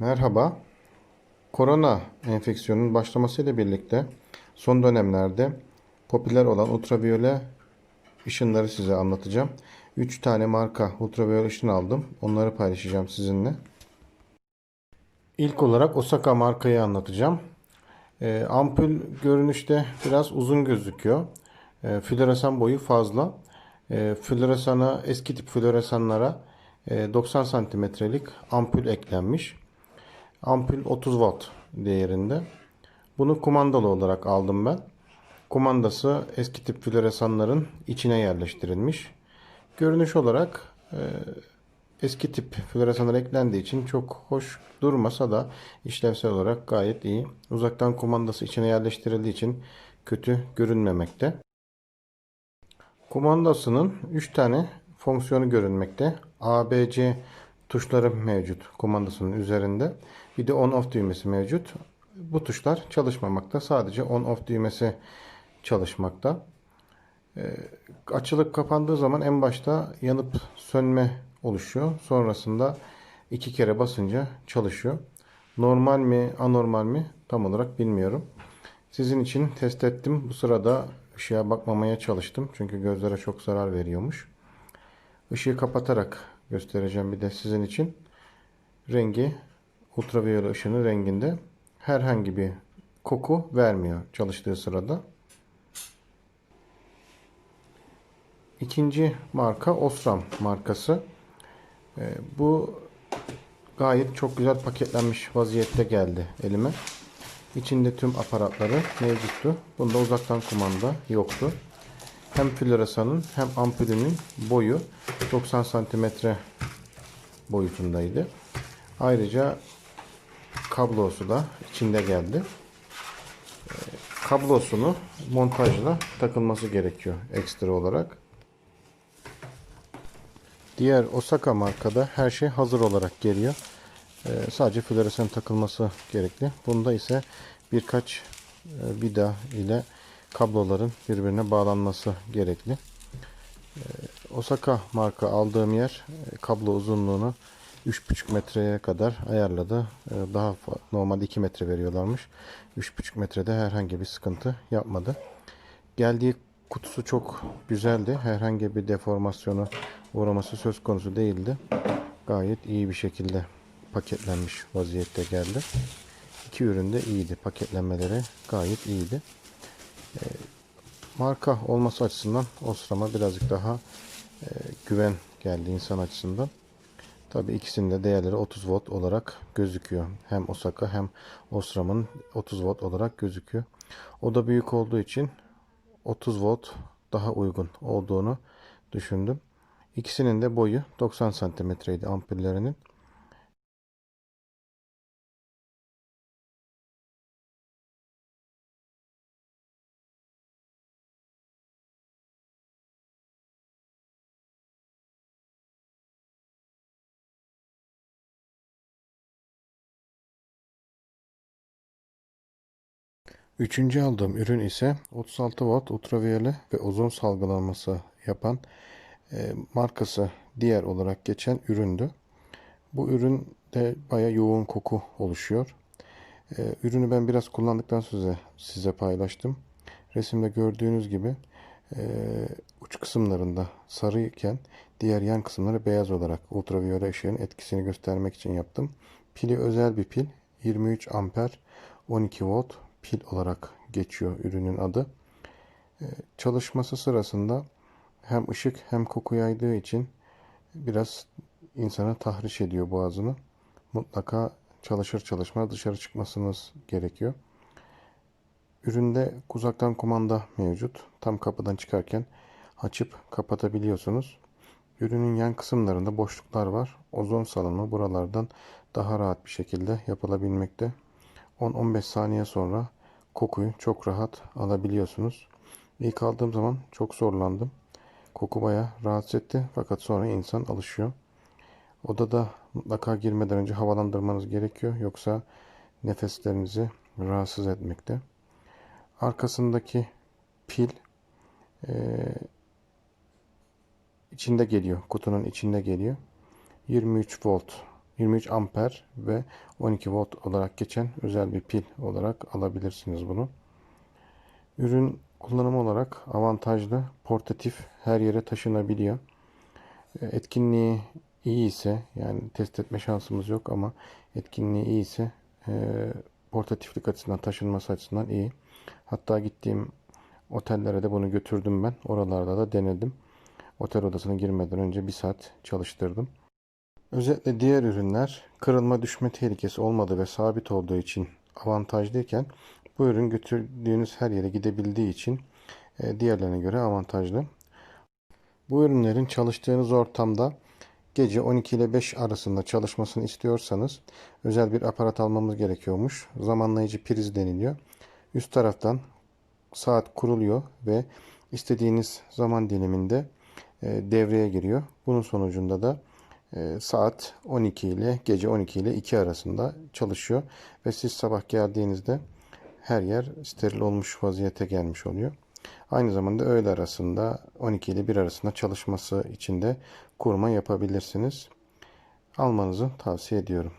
Merhaba. Korona enfeksiyonunun başlamasıyla birlikte son dönemlerde popüler olan ultraviyole ışınları size anlatacağım. 3 tane marka ultraviyole ışın aldım. Onları paylaşacağım sizinle. İlk olarak Osaka markayı anlatacağım. Ee, ampul görünüşte biraz uzun gözüküyor. Ee, floresan boyu fazla. Ee, floresana, eski tip floresanlara e, 90 santimetrelik ampul eklenmiş. Ampul 30 watt değerinde. Bunu kumandalı olarak aldım ben. Kumandası eski tip floresanların içine yerleştirilmiş. Görünüş olarak e, eski tip floresanlar eklendiği için çok hoş durmasa da işlevsel olarak gayet iyi. Uzaktan kumandası içine yerleştirildiği için kötü görünmemekte. Kumandasının 3 tane fonksiyonu görünmekte. A, B, C tuşları mevcut kumandasının üzerinde. Bir de on off düğmesi mevcut. Bu tuşlar çalışmamakta. Sadece on off düğmesi çalışmakta. Ee, açılıp kapandığı zaman en başta yanıp sönme oluşuyor. Sonrasında iki kere basınca çalışıyor. Normal mi, anormal mi tam olarak bilmiyorum. Sizin için test ettim. Bu sırada ışığa bakmamaya çalıştım. Çünkü gözlere çok zarar veriyormuş. Işığı kapatarak göstereceğim bir de sizin için. Rengi ultraviyole ışının renginde. Herhangi bir koku vermiyor çalıştığı sırada. İkinci marka Osram markası. Ee, bu gayet çok güzel paketlenmiş vaziyette geldi elime. İçinde tüm aparatları mevcuttu. Bunda uzaktan kumanda yoktu. Hem floresanın hem ampulünün boyu 90 santimetre boyutundaydı. Ayrıca kablosu da içinde geldi. Ee, Kablosunu montajla takılması gerekiyor ekstra olarak. Diğer Osaka markada her şey hazır olarak geliyor. Ee, sadece floresan takılması gerekli. Bunda ise birkaç e, vida ile kabloların birbirine bağlanması gerekli. Ee, Osaka marka aldığım yer e, kablo uzunluğunu 3,5 metreye kadar ayarladı. Ee, daha normalde 2 metre veriyorlarmış. 3,5 metrede herhangi bir sıkıntı yapmadı. Geldiği kutusu çok güzeldi. Herhangi bir deformasyonu uğraması söz konusu değildi. Gayet iyi bir şekilde paketlenmiş vaziyette geldi. İki ürün de iyiydi. Paketlenmeleri gayet iyiydi. Ee, marka olması açısından Osram'a birazcık daha e, güven geldi insan açısından. Tabii ikisinin de değerleri 30 volt olarak gözüküyor. Hem Osaka hem Osram'ın 30 volt olarak gözüküyor. O da büyük olduğu için 30 volt daha uygun olduğunu düşündüm. İkisinin de boyu 90 santimetreydi ampullerinin. Üçüncü aldığım ürün ise 36 watt ultraviyole ve ozon salgılanması yapan e, markası diğer olarak geçen üründü. Bu üründe baya yoğun koku oluşuyor. E, ürünü ben biraz kullandıktan sonra size paylaştım. Resimde gördüğünüz gibi e, uç kısımlarında sarı iken diğer yan kısımları beyaz olarak ultraviyole ışığın etkisini göstermek için yaptım. Pili özel bir pil. 23 amper 12 volt pil olarak geçiyor ürünün adı. Ee, Çalışması sırasında hem ışık hem koku yaydığı için biraz insana tahriş ediyor boğazını. Mutlaka çalışır çalışmaz dışarı çıkmasınız gerekiyor. Üründe uzaktan kumanda mevcut. Tam kapıdan çıkarken açıp kapatabiliyorsunuz. Ürünün yan kısımlarında boşluklar var. Ozon salınımı buralardan daha rahat bir şekilde yapılabilmekte. 10-15 saniye sonra kokuyu çok rahat alabiliyorsunuz. İlk aldığım zaman çok zorlandım. Koku bayağı rahatsız etti fakat sonra insan alışıyor. Odada mutlaka girmeden önce havalandırmanız gerekiyor. Yoksa nefeslerinizi rahatsız etmekte. Arkasındaki pil eee, içinde geliyor. Kutunun içinde geliyor. 23 volt 23 amper ve 12 volt olarak geçen özel bir pil olarak alabilirsiniz bunu. Ürün kullanımı olarak avantajlı, portatif, her yere taşınabiliyor. E, Etkinliği iyi ise yani test etme şansımız yok ama etkinliği iyi ise e, portatiflik açısından taşınması açısından iyi. Hatta gittiğim otellere de bunu götürdüm ben. Oralarda da denedim. Otel odasına girmeden önce bir saat çalıştırdım. Özetle diğer ürünler kırılma düşme tehlikesi olmadığı ve sabit olduğu için avantajlıyken bu ürün götürdüğünüz her yere gidebildiği için e, diğerlerine göre avantajlı. Bu ürünlerin çalıştığınız ortamda gece 12 ile 5 arasında çalışmasını istiyorsanız özel bir aparat almamız gerekiyormuş. Zamanlayıcı priz deniliyor. Üst taraftan saat kuruluyor ve istediğiniz zaman diliminde e, devreye giriyor. Bunun sonucunda da saat 12 ile gece 12 ile 2 arasında çalışıyor ve siz sabah geldiğinizde her yer steril olmuş vaziyete gelmiş oluyor. Aynı zamanda öğle arasında 12 ile 1 arasında çalışması için de kurma yapabilirsiniz. Almanızı tavsiye ediyorum.